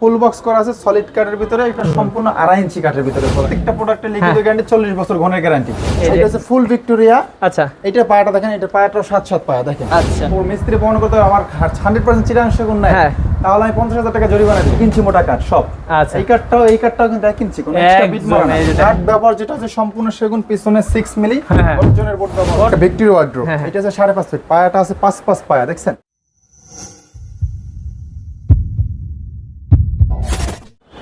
Full box করা আছে solid কাঠের ভিতরে এটা সম্পূর্ণ আড়াই ইঞ্চি কাঠের ভিতরে প্রত্যেকটা প্রোডাক্টের লিখিত গ্যারান্টি চল্লিশ বছর ঘনের গ্যারান্টি এটা হচ্ছে ফুল ভিক্টোরিয়া আচ্ছা। এটা পায়াটা দেখেন এটা পায়াটাও সাত সাত পায়া দেখেন। আচ্ছা। মিস্ত্রি প্রমাণ করতে আমার হান্ড্রেড পার্সেন্ট চিরাংশ গুণ নাই। হ্যাঁ। তাহলে আমি পঞ্চাশ হাজার টাকা জরিমানা দিই কিনছি মোটা কাঠ সব। আচ্ছা। এই কাঠটাও এই কাঠটাও কিন্তু এক কিনছি কোনো মারা দেখেন। কাঠ ব্যবহার যেটা আছে সম্পূর্ণ সেগুন পিছনে সিক্স মিলি হ্যাঁ, হ্যাঁ। অর্জনের বোর্ড ব্যবহার। ভিক্টোরিয়া ওয়ার্ড্রোপ হ্যাঁ, হ্যাঁ। এটা আছে সাড়ে পাঁচ ফিট পায়াটা আছে পাঁচ পাঁচ পায়া দেখছেন?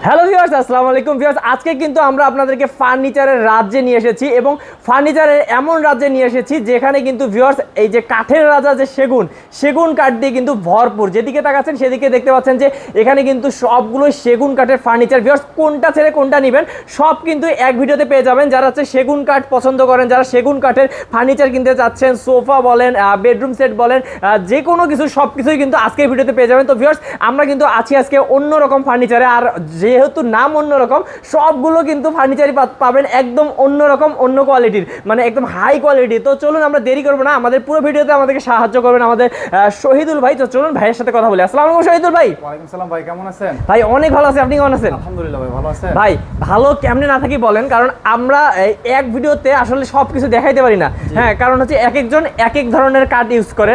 হ্যালো ভিউয়ার্স আসসালামু আলাইকুম। ভিউয়ার্স আজকে কিন্তু আমরা আপনাদেরকে ফার্নিচারের রাজ্যে নিয়ে এসেছি এবং ফার্নিচারের এমন রাজ্যে নিয়ে এসেছি যেখানে কিন্তু ভিউয়ার্স এই যে কাঠের রাজা যে সেগুন সেগুন কাঠ দিয়ে কিন্তু ভরপুর। যেদিকে তাকাচ্ছেন, সেদিকে দেখতে পাচ্ছেন যে এখানে কিন্তু সবগুলো সেগুন কাঠের ফার্নিচার। ভিউয়ার্স কোনটা ছেড়ে কোনটা নেবেন, সব কিন্তু এক ভিডিওতে পেয়ে যাবেন। যারা হচ্ছে সেগুন কাঠ পছন্দ করেন, যারা সেগুন কাঠের ফার্নিচার কিনতে চাচ্ছেন, সোফা বলেন বেডরুম সেট বলেন যে কোনো কিছু সব কিছুই কিন্তু আজকের ভিডিওতে পেয়ে যাবেন। তো ভিউয়ার্স আমরা কিন্তু আছি আজকে অন্যরকম ফার্নিচারে। আর যেহেতু নাম অন্যরকম সবগুলো কিন্তু ফার্নিচারই পাবেন একদম অন্যরকম অন্য কোয়ালিটির মানে একদম হাই কোয়ালিটি তো চলুন আমরা দেরি করব না আমাদের পুরো ভিডিওতে আমাদেরকে সাহায্য করবেন আমাদের শহীদুল ভাই। তো চলুন ভাইয়ের সাথে কথা বলি। আসসালামু আলাইকুম শহীদুল ভাই। সালাম ভাই কেমন আছেন? ভাই অনেক ভালো আছে। আপনি কেমন আছেন? আলহামদুলিল্লাহ ভাই ভালো আছেন? ভাই ভালো কেমনে না থাকি বলেন কারণ আমরা এক ভিডিওতে আসলে সব কিছু দেখাইতে পারি না। হ্যাঁ কারণ হচ্ছে এক একজন এক এক ধরনের কার্ড ইউজ করে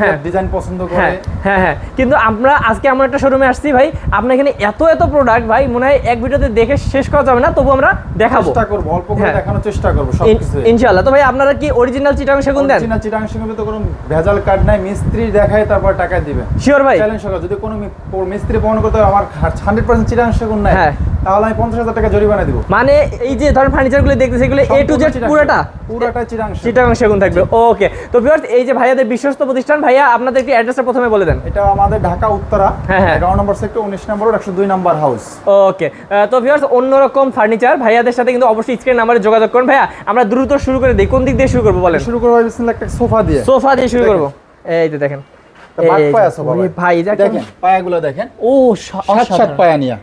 হ্যাঁ। ডিজাইন পছন্দ করে। হ্যাঁ হ্যাঁ। হ্যাঁ কিন্তু আমরা আজকে এমন একটা শোরুমে আসছি ভাই আপনার এখানে এত এত প্রোডাক্ট ভাই মনে হয় এক ভিডিওতে দেখে শেষ করা যাবে না তবু আমরা দেখাবো। চেষ্টা করব অল্প করে হ্যাঁ। দেখানোর চেষ্টা করব সব ইনশাআল্লাহ। তো ভাই আপনারা কি অরিজিনাল চিটাং সেগুন দেন? চীনা চিটাং সঙ্গে তো কোনো ভেজাল কার্ড নাই মিস্ত্রি দেখায় তারপর টাকা দিবে। শিওর ভাই। চ্যালেঞ্জ সকাল যদি কোনো মিস্ত্রি বহন করতে হবে আমার হান্ড্রেড পার্সেন্ট চিটাং সেগুন নাই হ্যাঁ। তাহলে আমি পঞ্চাশ হাজার টাকা জরিমানা দিব। মানে এই যে ধরেন ফার্নিচারগুলো দেখতেছে এগুলো এ টু জেড পুরোটা? পুরোটা চিটাং সেগুন। চিটাং সেগুন থাকবে। ওকে তো ভিউয়ার্স এই যে ভাইয়াদের বিশ্বস্ত প্রতিষ্ঠান ভাইয়া আপনাদের কি অ্যাড্রেসটা প্রথমে বলে দেন। এটা আমাদের ঢাকা উত্তরা। হ্যাঁ, হ্যাঁ। এগারো নম্বর সেক্টর উনিশ নম্বর একশো দুই নম্বর হাউস ওকে তো ভিউয়ার্স অন্যরকম ফার্নিচার ভাইয়াদের সাথে কিন্তু অবশ্যই স্ক্রিন নাম্বারে যোগাযোগ করুন। ভাইয়া আমরা দ্রুত শুরু করে দিই। কোন দিক দিয়ে শুরু করব বলেন? শুরু করব একটা সোফা দিয়ে। সোফা দিয়ে শুরু করব। এই তো দেখেন ভাই। দেখেন। পায়াগুলো দেখেন। ও সাত সাত পায়া নিয়া।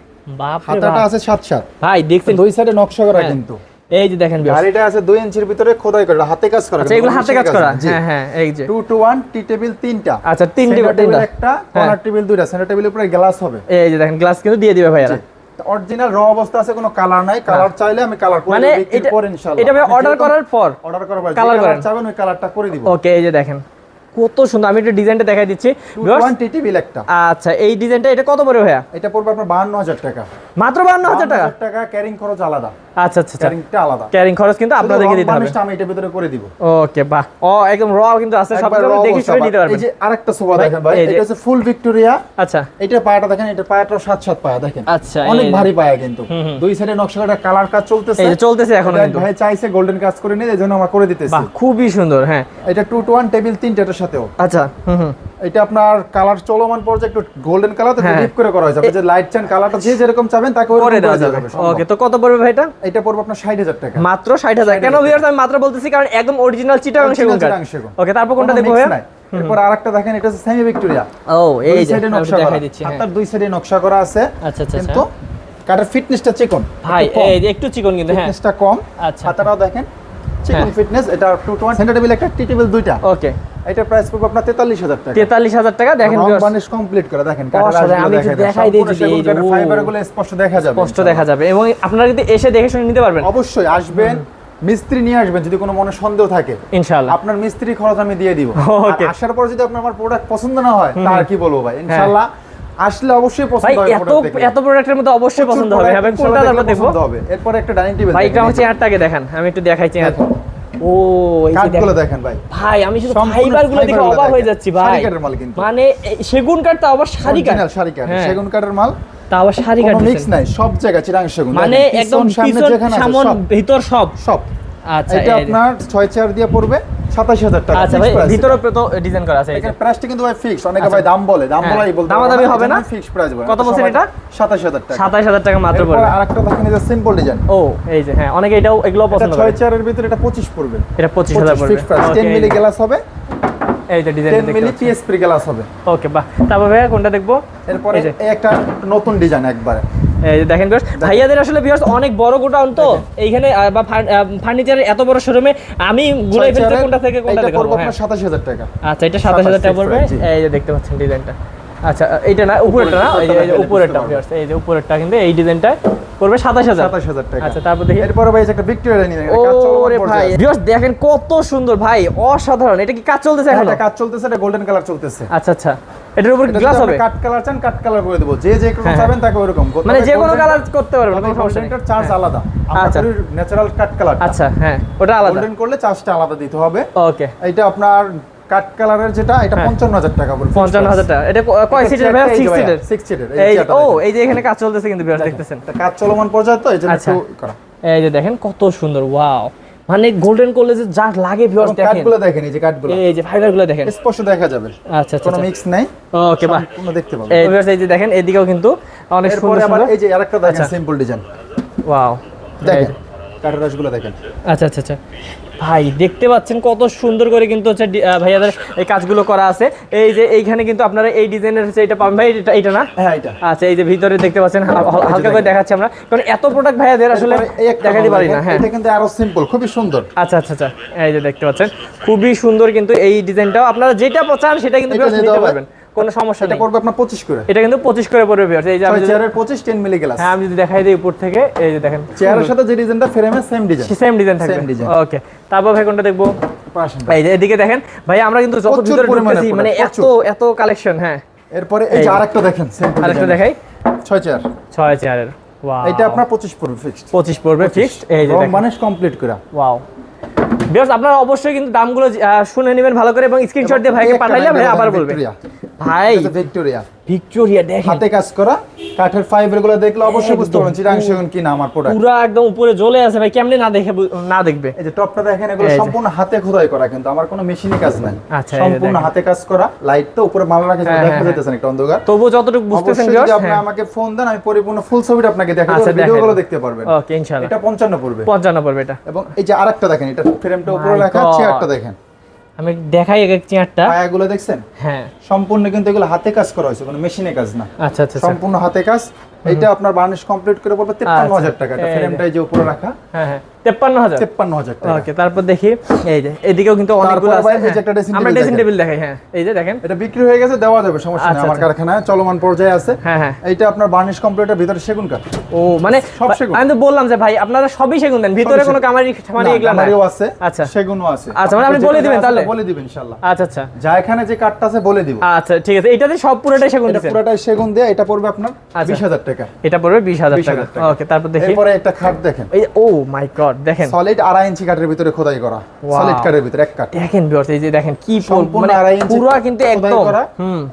হাতাটা আছে সাত সাত ভাই দেখছেন দুই সাইডে নকশা করা হ্যাঁ। কিন্তু। এই যে দেখেন আছে দুই ইঞ্চির ভিতরে খোদাই করে হাতে কাজ করা আচ্ছা এগুলো হাতে কাজ করা। হ্যাঁ হ্যাঁ এই যে। Two two one T table তিনটা। আচ্ছা, টেবিল, তিনটা। একটা হ্যাঁ। কর্নার টেবিল দুইটা সেন্টার টেবিলের উপরে গ্লাস হবে। এই যে দেখেন গ্লাস কিন্তু দিয়ে দিবে ভাইয়ারা। অরিজিনাল র অবস্থা আছে কোনো কালার নাই। কালার চাইলে আমি কালার করে মানে এটা- ইনশাআল্লাহ। এটা অর্ডার করার পর। অর্ডার করার পর করেন। কালার ওই কালারটা করে দিব। ওকে এই যে দেখেন কত সুন্দর। আমি একটু ডিজাইনটা দেখাই দিচ্ছি। Two Viewers, one T table একটা। আচ্ছা এই ডিজাইনটা এটা কত পড়বে ভাইয়া? এটা পড়বে আপনার বাহান্ন হাজার টাকা। মাত্র বান্ন হাজার টাকা? টাকা ক্যারিং খরচ আলাদা। আচ্ছা আচ্ছা আচ্ছা। ক্যারিংটা আলাদা। ক্যারিং খরচ কিন্তু আপনাদেরকে দিতে হবে। আমি এটার ভিতরে করে দিব। ওকে বাহ। ও একদম র কিন্তু আছে সব কিছু দেখে শুনে নিতে পারবেন। এই যে আরেকটা সোফা দেখেন ভাই এটা হচ্ছে ফুল ভিক্টোরিয়া আচ্ছা। এটা পায়াটা দেখেন এটা পায়াটা সাত সাত পায়া দেখেন। আচ্ছা, অনেক ভারী পায়া কিন্তু। দুই সাইডে নকশা করা কালার কাজ চলতেছে। এই চলতেছে এখনও কিন্তু। ভাই চাইছে গোল্ডেন কাজ করে নিয়ে এই জন্য আমরা করে দিতেছি। বাহ খুবই সুন্দর হ্যাঁ। এটা টু টু ওয়ান টেবিল তিনটা সাথেও। আচ্ছা হুম হুম। এটা আপনার কালার চলমান পর্যায়ে একটু গোল্ডেন কালার তো হ্যাঁ। ডিপ করে করা হয়েছে। আপনি যে লাইট চান কালারটা যে যেরকম চাবেন তাকে ওরকম করে দেওয়া যাবে। ওকে তো কত পড়বে ভাই এটা এটা পড়বে আপনার ষাট হাজার টাকা। মাত্র ষাট হাজার। কেন ভিউয়ার্স আমি মাত্র বলতেছি কারণ একদম অরিজিনাল চিটাগাং সেগুন কাঠ। ওকে তারপর কোনটা কোনো দেখব mix এরপর আরেকটা দেখেন এটা হচ্ছে সেমি ভিক্টোরিয়া ও এই যে সাইডে নকশা করা। দেখাই দিচ্ছি হ্যাঁ। হাতার দুই সাইডে নকশা করা আছে। আচ্ছা, আচ্ছা, কিন্তু কাটার ফিটনেসটা চিকন। ভাই এই যে একটু চিকন কিন্তু হ্যাঁ। ফিটনেসটা কম। আচ্ছা। হাতাটাও দেখেন। চিকন হ্যাঁ। ফিটনেস এটা two two one centre table একটা টি টেবিল দুইটা। ওকে এটা প্রাইস পড়বে আপনার তেতাল্লিশ হাজার টাকা। তেতাল্লিশ হাজার টাকা দেখেন বানিশ কমপ্লিট করে দেখেন আমি দেখাই দিই যদি এই যে, ও। ফাইবারগুলো স্পষ্ট দেখা যাবে স্পষ্ট দেখা যাবে। এবং আপনারা কিন্তু এসে দেখে শুনে নিতে পারবেন। অবশ্যই আসবেন মিস্ত্রি নিয়ে আসবেন যদি কোনো মনে সন্দেহ থাকে। ইনশাআল্লাহ। আপনার মিস্ত্রি খরচ আমি দিয়ে দিব। আসার পর যদি আপনার আমার প্রোডাক্ট পছন্দ না হয় তার কি বলব ভাই? ইনশাআল্লাহ আসলে অবশ্যই পছন্দ হবে এত। এত প্রোডাক্টের মধ্যে অবশ্যই পছন্দ হবে। ইনশাআল্লাহ কোনটা দেখব? এরপর একটা ডাইনিং টেবিল ভাই আমার চেয়ারটাকে দেখান আমি একটু দেখাই চেয়ার ও কাঠগুলো দেখেন। ভাই। ভাই আমি শুধু ফাইবারগুলো ফাইবারগুলো দেখে অবাক হয়ে যাচ্ছি ভাই। শাড়ি কাঠের মাল কিন্তু। মানে সেগুন কাঠ তো আবার শাড়ি কাঠ। শাড়ি কাঠ। হ্যাঁ, সেগুন কাঠের মাল। তা আবার শাড়ি কাঠ মিক্স নাই সব জায়গা চিরাং সেগুন। মানে একদম পিছন, সামনে ভিতর সব। সব। আচ্ছা এটা আপনার ছয় চেয়ার দিয়ে পড়বে সাতাশ হাজার টাকা আচ্ছা ভাই ভিতরে তো ডিজাইন করা আছে এখানে প্রাইসটা কিন্তু ভাই ফিক্স অনেকে আচ্ছা। ভাই দাম বলে দাম হ্যাঁ। বলাই বলতে দামাদামি হবে না? ফিক্স প্রাইস বলে। কত বলছেন এটা? সাতাশ হাজার টাকা। সাতাশ হাজার টাকা মাত্র পড়বে। আরেকটা দেখেন যে সিম্পল ডিজাইন ও এই যে হ্যাঁ অনেকে এটাও এগুলো পছন্দ করে। ছয় চেয়ারের ভিতরে এটা পঁচিশ পড়বে। এটা পঁচিশ হাজার পড়বে। Fix price ten Okay, milli glass হবে। এই যে design ten milli PSP glass হবে। ওকে বাহ। তারপর ভাইয়া কোনটা দেখব? এরপরে একটা নতুন ডিজাইন একবারে। এই দেখেন ভাইয়াদের আসলে ভিউয়ার্স অনেক বড় গোডাউন তো। এইখানে বা ফার্নিচারের এত বড় শোরুমে আমি ঘুরে ফেলতে কোনটা থেকে কোনটা এটা দেখাবো? হ্যাঁ। আপনার টাকা। আচ্ছা এটা সাতাশ হাজার টাকা পড়বে। এই যে দেখতে পাচ্ছেন ডিজাইনটা আচ্ছা এইটা না উপরেরটা না? এই যে- উপরেরটা viewers, এই যে উপরেরটা কিন্তু এই ডিজাইনটা পড়বে সাতাশ হাজার। সাতাশ হাজার টাকা। আচ্ছা তারপর দেখি। এরপরে ভাই একটা ভিক্টোরিয়া নিয়ে কাজ চলমান ওরে ভাই ভিউয়ার্স দেখেন কত সুন্দর ভাই অসাধারণ। এটা কি কাজ চলতেছে হ্যাঁ, এখন? এটা কাজ চলতেছে এটা গোল্ডেন কালার চলতেছে। আচ্ছা আচ্ছা। এটার উপর গ্লাস হবে? কাট কালার চান কাট কালার করে দেবো। যে যে হ্যাঁ, চাবেন তাকে ওরকম মানে যে কোনো কালার করতে পারবেন কোনো সমস্যা নেই। চার্জ হ্যাঁ। আলাদা। আচ্ছা। ন্যাচারাল কাট কালার আচ্ছা হ্যাঁ ওটা আলাদা। গোল্ডেন করলে চার্জটা আলাদা দিতে হবে। ওকে। এটা আপনার কাট কালারের যেটা এটা হ্যাঁ। পঞ্চান্ন হাজার টাকা পড়বে পঞ্চান্ন হাজার টাকা। এটা কয় সিটের ভাই? সিক্স সিটের সিক্স সিটের এই ও এই যে এখানে কাজ চলতেছে কিন্তু ভিউয়ার্স দেখতেছেন। কাজ চলমান পর্যায়ে তো এই জন্য আচ্ছা। একটু করা। এই যে দেখেন কত সুন্দর ওয়াও মানে গোল্ডেন কলেজে যা লাগে ভিউয়ার্স দেখেন। কাটগুলো দেখেন এই যে কাঠগুলো এই যে ফাইবারগুলো দেখেন। স্পষ্ট দেখা যাবে। আচ্ছা আচ্ছা কোনো মিক্স নাই। ওকে বাহ। কোনো দেখতে পাবেন এই ভিউয়ার্স এই যে দেখেন এদিকেও কিন্তু অনেক সুন্দর আবার এই যে আরেকটা দেখেন আচ্ছা। সিম্পল ডিজাইন ওয়াও দেখেন কাঠের দেখেন। আচ্ছা আচ্ছা আচ্ছা। ভাই দেখতে পাচ্ছেন কত সুন্দর করে কিন্তু হচ্ছে ভাইয়াদের এই কাজগুলো করা আছে। এই যে এইখানে কিন্তু আপনারা এই ডিজাইনের হচ্ছে এটা পাবেন। ভাই এটা এটা না? হ্যাঁ এটা। আচ্ছা এই যে ভিতরে দেখতে পাচ্ছেন হাল- হাল- হালকা করে দেখাচ্ছি আমরা। কারণ এত প্রোডাক্ট ভাইয়াদের আসলে একটা দেখাতে পারি না হ্যাঁ। এটা কিন্তু আরও সিম্পল খুবই সুন্দর। আচ্ছা আচ্ছা আচ্ছা। এই যে দেখতে পাচ্ছেন খুবই সুন্দর কিন্তু এই ডিজাইনটাও। আপনারা যেটা চান সেটা কিন্তু নিতে পারবেন। কোনো সমস্যা এটা পড়বে আপনার পঁচিশ করে। এটা কিন্তু পঁচিশ করে পড়বে viewers। এই যে আমি চেয়ারের পঁচিশ টেন মিলি গ্লাস। হ্যাঁ আমি যদি দেখাই দিই উপর থেকে এই যে দেখেন। চেয়ারের সাথে যে ডিজাইনটা ফ্রেমের সেম ডিজাইন সেম ডিজাইন থাকবে। ওকে তারপর ভাই কোনটা দেখব? এই যে এদিকে দেখেন ভাই আমরা কিন্তু যত ভিতরে ঢুকতেছি মানে এত এত কালেকশন হ্যাঁ। এরপরে এই যে আরেকটা দেখেন সিম্পল আরেকটা দেখাই। ছয় চেয়ার। ছয় চেয়ারের ওয়াও এটা আপনার পঁচিশ পড়বে ফিক্সড পঁচিশ পড়বে ফিক্সড এই যে দেখেন। বানিশ কমপ্লিট করা ওয়াও বিকজ আপনারা অবশ্যই কিন্তু দামগুলো শুনে নেবেন ভালো করে এবং স্ক্রিনশট দিয়ে ভাইকে পাঠাইলে ভাই আবার বলবেন ভাই। ভিক্টোরিয়া ভিক্টোরিয়া দেখেন। হাতে কাজ করা কাঠের ফাইবারগুলো দেখলে অবশ্যই বুঝতে পারবেন সেগুন কি না আমার প্রোডাক্ট পুরো একদম উপরে জ্বলে আছে ভাই কেমনে না দেখে না দেখবে? এই যে টপটা দেখেন এগুলো সম্পূর্ণ হাতে খোদাই করা কিন্তু আমার কোনো মেশিনে কাজ নাই। আচ্ছা, সম্পূর্ণ হাতে কাজ করা লাইট তো উপরে মালা রাখে হ্যাঁ, দেখা হ্যাঁ, একটা অন্ধকার। তবু যতটুকু বুঝতেছেন যদি আপনি হ্যাঁ। আমাকে ফোন দেন আমি পরিপূর্ণ ফুল ছবিটা আপনাকে দেখাবো আচ্ছা, ভিডিওগুলো দেখাই দেখতে পারবেন। ওকে ইনশাআল্লাহ। এটা 55 পড়বে। পঞ্চান্ন পড়বে এটা। এবং এই যে আরেকটা দেখেন এটা ফ্রেমটা উপরে রাখা God. চেয়ারটা দেখেন। আমি দেখাই এক এক চেয়ারটা। পায়াগুলো দেখছেন? হ্যাঁ। সম্পূর্ণ কিন্তু এগুলো হাতে কাজ করা হয়েছে কোনো মেশিনে কাজ না। আচ্ছা আচ্ছা আচ্ছা। সম্পূর্ণ হাতে কাজ। এটা আপনার বার্নিশ কমপ্লিট করে পড়বে 53000 টাকা। এটা। ফ্রেমটাই যে উপরে রাখা। হ্যাঁ হ্যাঁ। তেপ্পান্ন হাজার। 53000 টাকা। ওকে তারপর দেখি এই যে এদিকেও কিন্তু অনেকগুলো আছে ভাই এই যে হ্যাঁ। একটা dressing আমরা ড্রেসিং টেবিল দেখাই হ্যাঁ। এই যে দেখেন। এটা বিক্রি হয়ে গেছে দেওয়া যাবে সমস্যা নেই আচ্ছা, আমার আচ্ছা। কারখানায় চলমান পর্যায়ে আছে। হ্যাঁ হ্যাঁ। এইটা আপনার বার্নিশ কমপ্লিটের ভিতরে সেগুন কাঠ। ও মানে সব সেগুন। আমি তো বললাম যে ভাই আপনারা সবই সেগুন দেন ভিতরে কোনো কামারি খামারি এগুলা না আমারও আছে আচ্ছা। সেগুনও আছে। আচ্ছা, মানে আপনি বলে দিবেন তাহলে? বলে দিবেন ইনশাআল্লাহ আচ্ছা আচ্ছা। যা এখানে যে কাঠটা আছে বলে দিব। আচ্ছা ঠিক আছে। এটাতে সব পুরোটাই সেগুন এটা পুরোটাই সেগুন দিয়ে এটা পড়বে আপনার আচ্ছা। 20000 টাকা। এটা পড়বে বিশ হাজার 20,000 টাকা। টাকা। ওকে তারপর দেখি। এরপরে একটা খাট দেখেন। এই ও মাই গড দেখেন। সলিড আড়াই ইঞ্চি কাঠের ভিতরে খোদাই করা. সলিড কাঠের ভিতরে এক কাঠ। দেখেন ভিউয়ার্স এই যে দেখেন কি মানে আড়াই ইঞ্চি পুরো কিন্তু একদম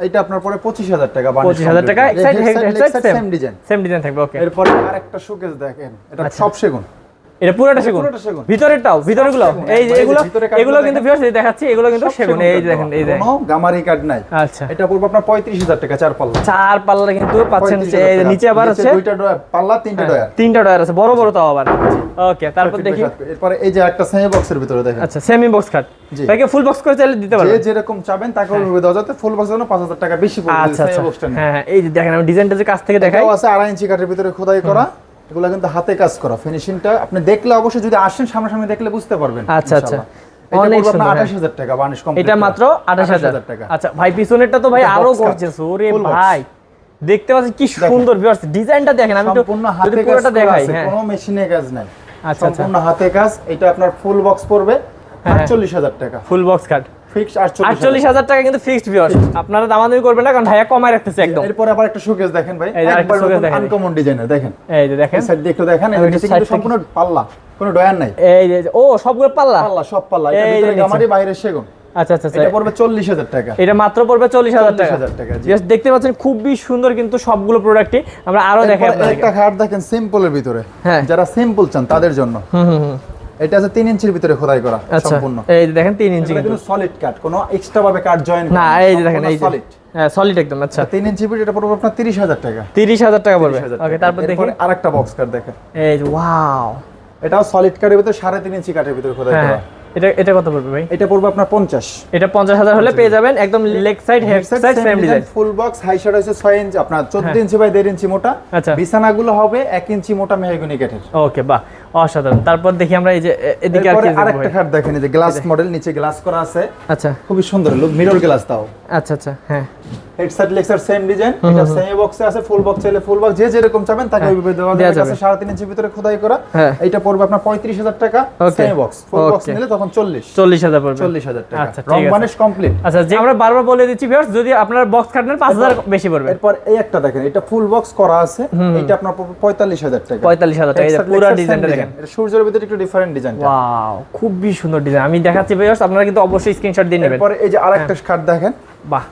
এটা আপনার পরে 25000 টাকা বার্নিশ পঁচিশ হাজার টাকা সেম ডিজাইন সেম ডিজাইন থাকবে ওকে এরপর আরেকটা শোকেস দেখেন এটা সব সেগুন। এটা পুরোটা সেগুন। ভিতরেরটাও ভিতরেগুলো এই যে এগুলো এগুলো কিন্তু ভিউয়ার্স দেখাচ্ছি এগুলো কিন্তু সেগুন এই যে দেখেন এই দেখেন গামারি কাঠ নাই। আচ্ছা। এটা পড়বে আপনার 35000 টাকা চার পাল্লা। চার পাল্লা কিন্তু পাচ্ছেন যে নিচে আবার আছে দুইটা ডয়ার পাল্লা তিনটা হ্যাঁ, ডয়ার তিনটা ডয়ার আছে বড় বড় তাও আবার ওকে তারপর দেখি। এরপরে এই যে একটা সেমি বক্সের ভিতরে দেখেন। আচ্ছা semi box cut. Full box করে চাইলে দিতে যে যেরকম চাবেন তাকে ওইভাবে দেওয়া যাতে ফুল বক্সের জন্য 5000 টাকা বেশি পড়বে আচ্ছা আচ্ছা। সেমি বক্সটা হ্যাঁ হ্যাঁ এই যে দেখেন আমি ডিজাইনটা যে কাছ থেকে দেখাই। আছে আড়াই ইঞ্চি কাঠের ভিতরে খোদাই করা। এগুলো কিন্তু হাতে কাজ করা। ফিনিশিংটা আপনি দেখলে অবশ্যই যদি আসেন সামনাসামনি দেখলে বুঝতে পারবেন আচ্ছা, আচ্ছা। ইনশাআল্লাহ। অনেক সুন্দর, হ্যাঁ। 28000 টাকা বার্নিশ কমপ্লিট এটা মাত্র আঠাশ হাজার। টাকা। আচ্ছা ভাই পিছনেরটা তো ভাই আরও গর্জিয়াস ওরে ভাই। দেখতে পাচ্ছেন কি সুন্দর ভিউয়ার্স ডিজাইনটা দেখেন আমি সম্পূর্ণ হাতে পুরোটা দেখাই আছে হ্যাঁ। কোনো মেশিনে কাজ নাই। আচ্ছা, আচ্ছা। সম্পূর্ণ হাতে কাজ এটা আপনার ফুল বক্স পড়বে হ্যাঁ, হ্যাঁ। 48000 টাকা। ফুল বক্স কাট ফিক্স আটচল্লিশ হাজার। টাকা কিন্তু ফিক্সড ভিউয়ার্স আপনারা দামাদামি করবেন না কারণ ভাইয়া কমায় রাখতেছে একদম। এরপরে আবার একটা শোকেস দেখেন ভাই। একবার দেখেন। আনকমন ডিজাইনের দেখেন। এই যে দেখেন। সাইড দিয়ে দেখেন আমি এর একটু নিচে side কিন্তু সম্পূর্ণ পাল্লা কোনো ডয়ার নাই। এই যে ও সবগুলো পাল্লা? পাল্লা সব পাল্লা। এটা ভিতরে গামারি বাইরে সেগুন। আচ্ছা আচ্ছা আচ্ছা। এটা পড়বে 40000 টাকা। এটা মাত্র পড়বে চল্লিশ হাজার টাকা। 40,000 টাকা, জি। দেখতে পাচ্ছেন খুবই সুন্দর কিন্তু সবগুলো প্রোডাক্টই আমরা আরও দেখাই এরপরে আপনাদেরকে। একটা খাট দেখেন সিম্পলের ভিতরে। হ্যাঁ। যারা সিম্পল চান তাদের জন্য। হুম হুম হুম। এটা আছে 3 ইঞ্চির ভিতরে খোদাই করা আচ্ছা সম্পূর্ণ। এই যে দেখেন 3 ইঞ্চি কিন্তু। সলিড কাট কোনো এক্সট্রা ভাবে কাট জয়েন না এই যে দেখেন এই যে। সলিড হ্যাঁ সলিড একদম আচ্ছা। 3 ইঞ্চি ভিতরে এটা পড়বে আপনার 30000 টাকা। তিরিশ হাজার টাকা পড়বে। 30,000 ওকে। তারপর দেখি। আরেকটা বক্স কাট দেখেন। এই যে ওয়াও এটাও সলিড কাটের ভিতরে 3.5 ইঞ্চি কাটের ভিতরে খোদাই হ্যাঁ করা। এটা এটা কত পড়বে ভাই? এটা পড়বে আপনার 50 এটা হলে পেয়ে যাবেন একদম leg side head side same design full box high shirt হচ্ছে 6 ইঞ্চি আপনার 14 ইঞ্চি বাই 1.5 ইঞ্চি মোটা। আচ্ছা। বিছানাগুলো হবে 1 ইঞ্চি মোটা মেহগনি কাঠের। ওকে বাহ অসাধারণ। তারপর দেখি আমরা এই যে এদিকে আর কি আরেকটা খাট দেখেন এই যে গ্লাস মডেল নিচে গ্লাস করা আছে। আচ্ছা। খুবই সুন্দর লুক মিরর গ্লাস তাও। আচ্ছা আচ্ছা হ্যাঁ। হেডসেট লেক্সার সেম ডিজাইন এটা সেমি বক্সে আছে ফুল বক্স চাইলে ফুল বক্স যে যেরকম চাবেন তাকে হ্যাঁ, ওইভাবে দেওয়া যাবে। সাড়ে তিন ইঞ্চি ভিতরে খোদাই করা। হ্যাঁ। এটা পড়বে আপনার পঁয়ত্রিশ হাজার টাকা Okay. Semi box full box নিলে তখন চল্লিশ। চল্লিশ হাজার পড়বে। চল্লিশ হাজার টাকা। আচ্ছা, রং আছে। বানিশ কমপ্লিট আচ্ছা যে আমরা বারবার বলে দিচ্ছি ভিউয়ার্স যদি আপনার বক্স কাটেন পাঁচ হাজার বেশি পড়বে। এরপর এই একটা দেখেন এটা ফুল বক্স করা আছে। এটা আপনার পড়বে পঁয়তাল্লিশ হাজার টাকা। পঁয়তাল্লিশ হাজার টাকা এই পুরো ডিজাইনটা দেখেন। এটা সূর্যের ভিতরে একটু ডিফারেন্ট ডিজাইন ওয়াও খুবই সুন্দর ডিজাইন আমি দেখাচ্ছি ভিউয়ার্স আপনারা কিন্তু অবশ্যই স্ক্রিনশট দিয়ে নেবেন। এরপরে এই যে আরেকটা কার্ড দেখেন। বাহ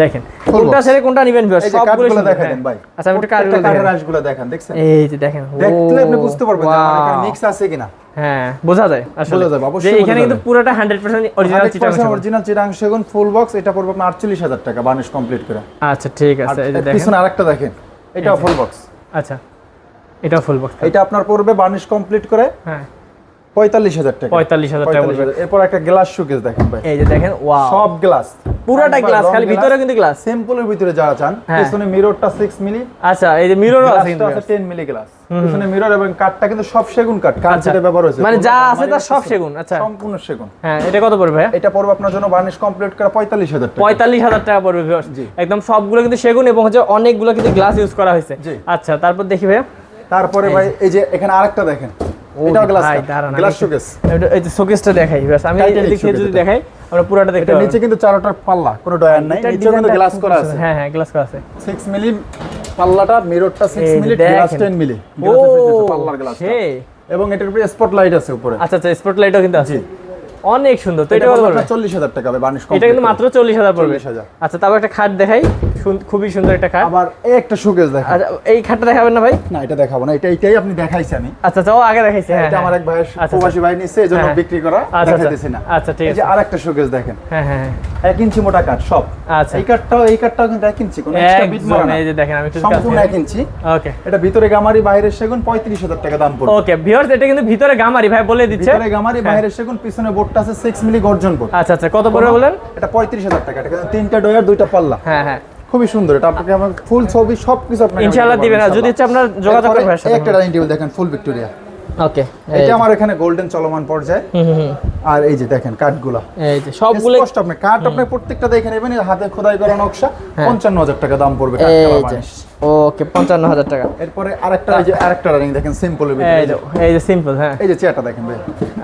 দেখেন। কোনটা ছেড়ে কোনটা নেবেন ভিউয়ার্স সবগুলো দেখেন। ভাই। আচ্ছা আমি একটু কার্ডগুলো দেখেন। কার্ডের দেখেন দেখছেন? এই যে দেখেন দেখলে আপনি বুঝতে পারবেন যে আমার এখানে মিক্স আছে কিনা। হ্যাঁ বোঝা যায় আসলে। বোঝা যাবে, অবশ্যই এখানে কিন্তু পুরোটা 100% অরিজিনাল চিটাং অরিজিনাল চিরাং সেগুন ফুল বক্স এটা পড়বে আপনার আটচল্লিশ হাজার টাকা বানিশ কমপ্লিট করে। আচ্ছা ঠিক আছে এই যে দেখেন। পিছনে আরেকটা দেখেন এটা ফুল বক্স আচ্ছা এটা ফুল বক্স এটা আপনার পড়বে বার্নিশ কমপ্লিট করে হ্যাঁ। পঁয়তাল্লিশ হাজার টাকা। 45,000 টাকা এরপর একটা গ্লাস শোকেস দেখেন ভাই। এই যে দেখেন ওয়াও সব গ্লাস পুরোটা গ্লাস খালি ভিতরে কিন্তু গ্লাস সিম্পলের ভিতরে যারা চান হ্যাঁ। পিছনে মিররটা 6 মিলি আচ্ছা এই যে মিররও আছে কিন্তু আছে 10 মিলি গ্লাস পিছনে মিরর এবং কাঠটা কিন্তু সব সেগুন কাঠ কাঠ আচ্ছা। যেটা ব্যবহার হয়েছে। মানে যা আছে মারি তার সব সেগুন, আচ্ছা। সম্পূর্ণ সেগুন। হ্যাঁ এটা কত পড়বে ভাইয়া? এটা পড়বে আপনার জন্য বার্নিশ কমপ্লিট করা 45000 টাকা। পঁয়তাল্লিশ হাজার টাকা পড়বে। জি। একদম সবগুলো কিন্তু সেগুন এবং হচ্ছে অনেকগুলো কিন্তু গ্লাস ইউজ করা হয়েছে। আচ্ছা তারপর দেখি ভাইয়া। তারপরে ভাই এই যে এখানে আরেকটা দেখেন। ও এটাও গ্লাস গ্লাস শোকেস এটা- এই যে শোকেসটা দেখাই। আমি এদিক থেকে যদি দেখাই। আমরা পুরোটা দেখতে পাচ্ছি নিচে কিন্তু চারটা পাল্লা কোনো ডয়ার নাই নিচে কিন্তু গ্লাস করা আছে। হ্যাঁ হ্যাঁ গ্লাস করা আছে। 6 মিলি পাল্লাটা মিররটা 6 মিলি গ্লাস 10 মিলি ও পাল্লার গ্লাস এবং এটার উপরে স্পট লাইট আছে উপরে। আচ্ছা আচ্ছা স্পট স্পটলাইটও কিন্তু আছে। অনেক সুন্দর তো এটা এটা কত পড়বে পড়বে আপনার 40000 টাকা হবে বার্নিশ এটা কিন্তু মাত্র চল্লিশ হাজার পড়বে। 40,000 আচ্ছা তারপর একটা খাট দেখাই। খুবই সুন্দর একটা খাট। আবার এই একটা শোকেস দেখেন আচ্ছা এই খাটটা দেখাবেন না ভাই? না এটা দেখাবো না এটা এটাই আপনি দেখাইছি আমি। আচ্ছা আচ্ছা ও আগে দেখাইছে হ্যাঁ এটা আমার এক ভাইয়ের আচ্ছা। প্রবাসী ভাই নিচ্ছে এজন্য হ্যাঁ। বিক্রি করা আচ্ছা, আচ্ছা। দেখাইতেছি না। আচ্ছা, ঠিক আছে এই যে আরেকটা শোকেস দেখেন। হ্যাঁ হ্যাঁ হ্যাঁ। এক ইঞ্চি মোটা কাঠ সব। আচ্ছা। এই কাঠটাও এই কাঠটাও কিন্তু এক ইঞ্চি কোনো এক্সট্রা বিট মারা না। এই যে দেখেন আমি একটু সম্পূর্ণ এক ইঞ্চি। ওকে। এটা ভিতরে গামারি বাইরের সেগুন পঁয়ত্রিশ হাজার টাকা দাম পড়বে। ওকে ভিউয়ার্স এটা কিন্তু ভিতরে গামারি ভাই বলে দিচ্ছে। ভিতরে গামারি বাইরের সেগুন পিছনে বোর্ডটা আছে সিক্স মিলি গর্জন বোর্ড। আচ্ছা আচ্ছা কত পড়বে বলেন? এটা পঁয়ত্রিশ হাজার টাকা এটা কিন্তু তিনটা ডয়ার দুইটা পাল্লা। হ্যাঁ হ্যাঁ। খুবই সুন্দর। এটা আপনাকে আমার ফুল ছবি সবকিছু আপনাকে ইনশাআল্লাহ দিবেন যদি হচ্ছে আপনার যোগাযোগ করবেন। একটা ডাইনিং টেবিল দেখেন ফুল ভিক্টোরিয়া ওকে এটা আমার এখানে গোল্ডেন চলমান পর্যায়ে। আর এই যে দেখেন কাঠগুলা এই যে সবগুলো স্পষ্ট আপনি কাঠ আপনি প্রত্যেকটা দেখে নেবেন এই হাতে খোদাই করা নকশা। পঞ্চান্ন হাজার টাকা দাম পড়বে। ওকে পঞ্চান্ন হাজার টাকা। এরপরে আরেকটা এই যে আরেকটা রানিং দেখেন সিম্পলের ভিতরে এই যে। এই যে সিম্পল হ্যাঁ। এই যে চেয়ারটা দেখেন ভাই।